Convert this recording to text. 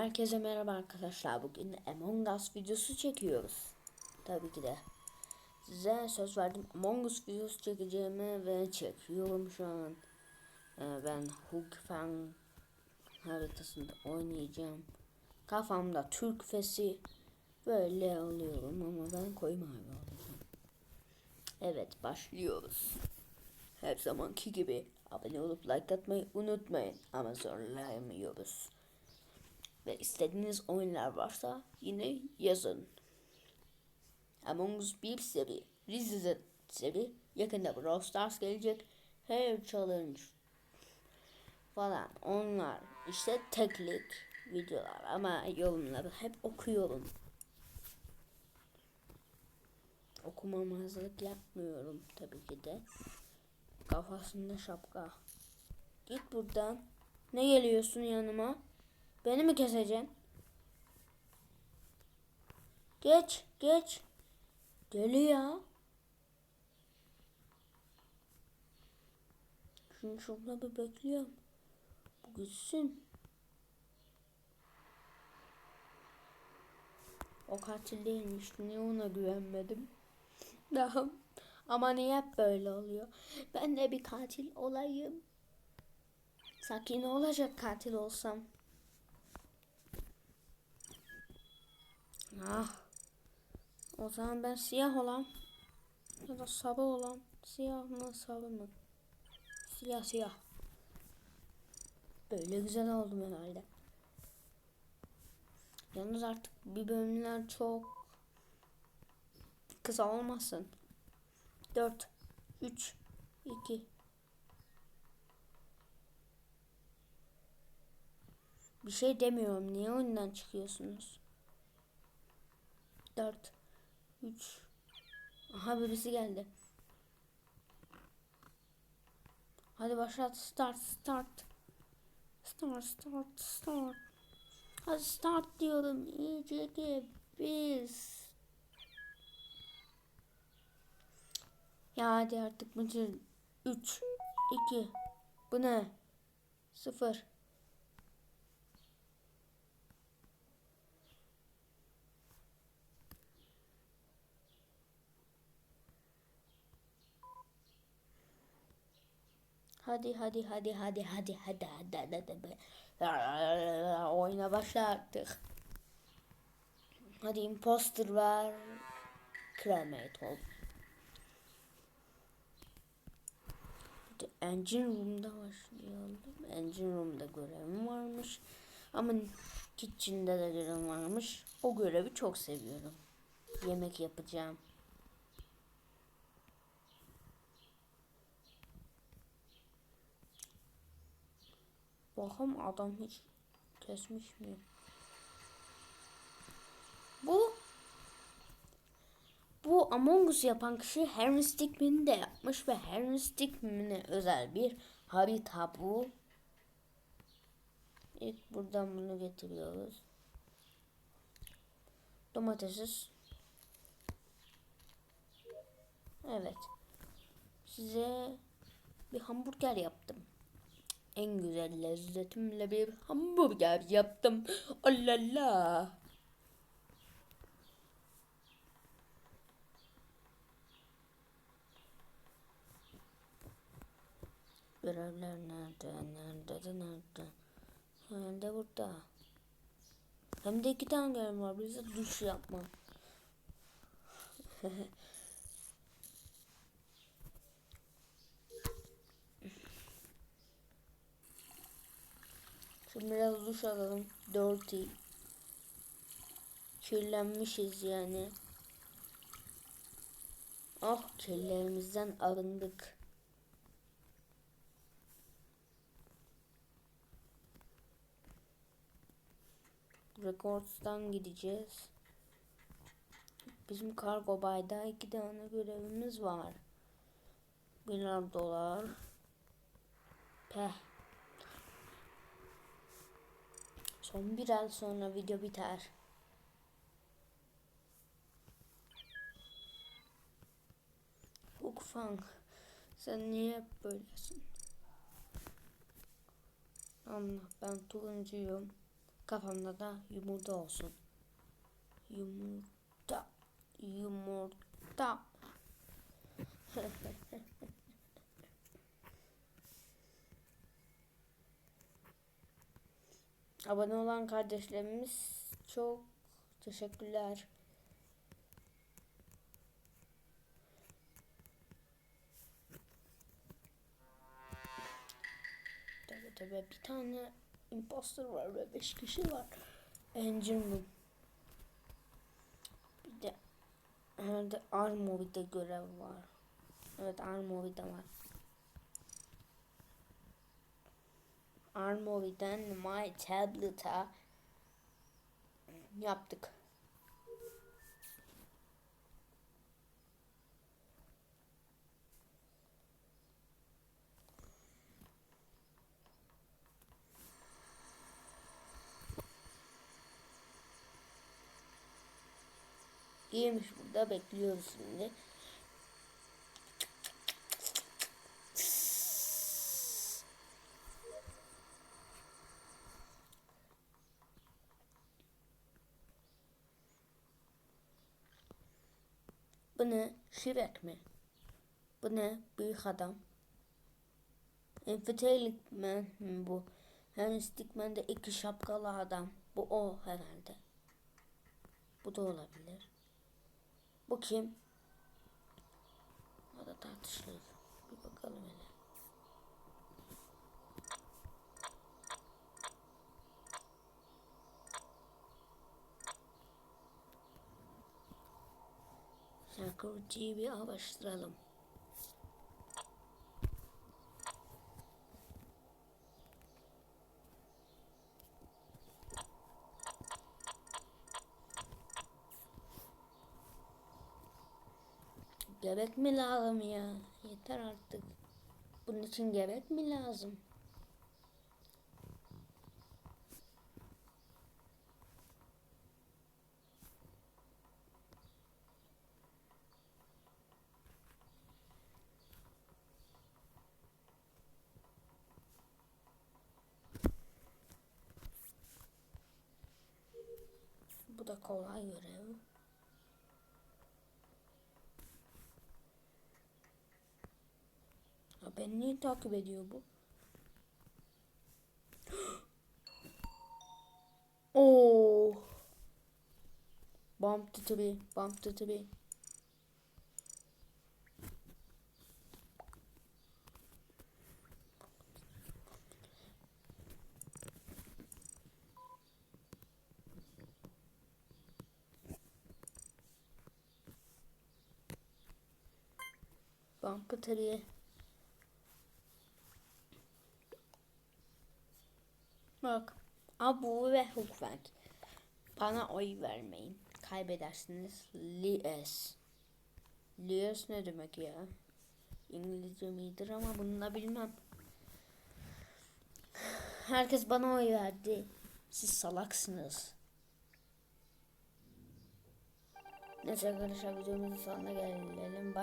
Herkese merhaba arkadaşlar. Bugün Among Us videosu çekiyoruz. Tabii ki de. Size söz verdim Among Us videosu çekeceğimi ve çekiyorum şu an. Ee, ben Hook Fang haritasında oynayacağım. Kafamda Türk fesi böyle alıyorum ama ben koyu mavi alacağım. Evet başlıyoruz. Her zamanki gibi abone olup like atmayı unutmayın ama zorlayamıyoruz. Ve istediğiniz oyunlar varsa yine yazın. Among Us bir seri, Resistant seri, yakında Brawl Stars gelecek, Hair Challenge falan onlar işte teklik videolar ama yorumları hep okuyorum. Okumama hazırlık yapmıyorum tabii ki de. Kafasında şapka. Git buradan. Ne geliyorsun yanıma? Beni mi keseceksin? Geç, geç. Deli ya. Şunu şurada bir bekliyorum. Bu gitsin. O katil değilmiş. Niye ona güvenmedim? Daha. Ama niye hep böyle oluyor? Ben de bir katil olayım. Sanki ne olacak katil olsam? Ah. O zaman ben siyah olan ya da sabah olan siyah mı sabah mı? Siyah siyah. Böyle güzel oldum herhalde. Yalnız artık bir bölümler çok kısa olmasın. 4 3 2 Bir şey demiyorum. Niye oyundan çıkıyorsunuz? 4 3 Aha birisi geldi. Hadi başlat. Start start. Start start start. Hadi start diyorum. İyice ki biz. Ya hadi artık Mıcır. 3 2 Bu ne? 0 Hadi hadi hadi hadi hadi hadi hadi hadi hadi. Oyuna başla artık. Hadi imposter var. Cremate ol. Engine room'da başlayalım. Engine room'da görevim varmış. Ama kitchen'de de görevim varmış. O görevi çok seviyorum. Yemek yapacağım. Bakım adam hiç kesmiş mi? Bu bu Among Us yapan kişi Henry Stickmin'i de yapmış ve Henry Stickmin'e özel bir harita bu. İlk buradan bunu getiriyoruz. Domatesiz. Evet. Size bir hamburger yaptım en güzel lezzetimle bir hamburger yaptım. Allala. Görevler nerede? Nerede de nerede? Nerede burada? Hem de iki tane görev var. Bize duş yapma. Şimdi biraz duş alalım. Dirty. Kirlenmişiz yani. Oh kirlerimizden arındık. Records'tan gideceğiz. Bizim kargo bayda iki tane görevimiz var. Birer dolar. Peh. Son bir ay sonra video biter. Ukfang. Sen niye böylesin? Allah ben turuncuyum. Kafamda da yumurta olsun. Yumurta. Yumurta. Abone olan kardeşlerimiz çok teşekkürler. Tabii tabii bir tane imposter var ve 5 kişi var. Engine room. Bir de herhalde Armory'de görev var. Evet Armory'de var. Armory'den My Tablet'a yaptık. İyiymiş burada bekliyoruz şimdi. Bu ne? Şirek mi? Bu ne? Büyük adam. Enfetelik mi bu? Hem Stickman'de iki şapkalı adam. Bu o herhalde. Bu da olabilir. Bu kim? O da tartışılır. Bir bakalım hele. Security'yi bir araştıralım. Gerek mi lazım ya? Yeter artık. Bunun için gerek mi lazım? Bu da kolay görev. Ya beni niye takip ediyor bu? Oo. Bump the tree, bump the tree. The tree. Bak. Abu ve Hukvenk. Bana oy vermeyin. Kaybedersiniz. Lies. Lies ne demek ya? İngilizce midir ama bunu da bilmem. Herkes bana oy verdi. Siz salaksınız. Neyse arkadaşlar videomuzun sonuna gelelim.